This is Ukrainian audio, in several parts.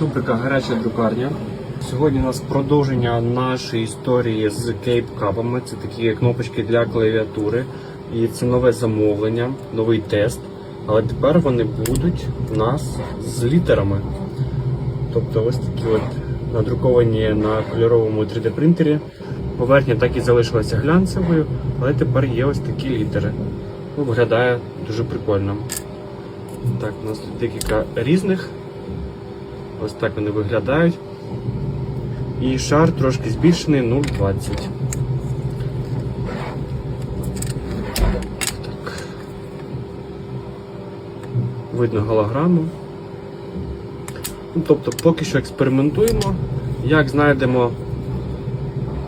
Рубрика Гаряча друкарня. Сьогодні у нас продовження нашої історії з кейп-капами. Це такі кнопочки для клавіатури. І це нове замовлення, новий тест. Але тепер вони будуть у нас з літерами. Тобто ось такі от надруковані на кольоровому 3D принтері. Поверхня так і залишилася глянцевою, але тепер є ось такі літери. Ну, виглядає дуже прикольно. Так, у нас тут декілька різних. Ось так вони виглядають. І шар трошки збільшений 0,20. Так. Видно голограму. Ну, тобто поки що експериментуємо. Як знайдемо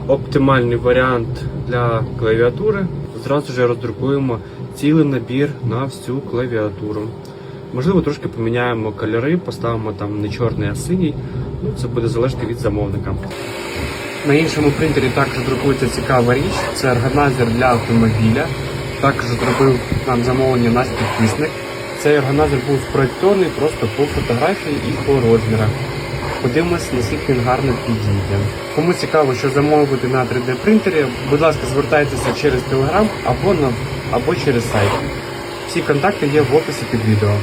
оптимальний варіант для клавіатури, зразу ж роздрукуємо цілий набір на всю клавіатуру. Можливо, трошки поміняємо кольори, поставимо там не чорний, а синій. Ну, це буде залежати від замовника. На іншому принтері також друкується цікава річ. Це органайзер для автомобіля. Також зробив нам замовлення наш підписник. Цей органайзер був спроєктований просто по фотографії і по розмірах. Подивимось, наскільки він гарно підійде. Кому цікаво, що замовити на 3D принтері, будь ласка, звертайтеся через Telegram або на або через сайт. Всі контакти є в описі під відео.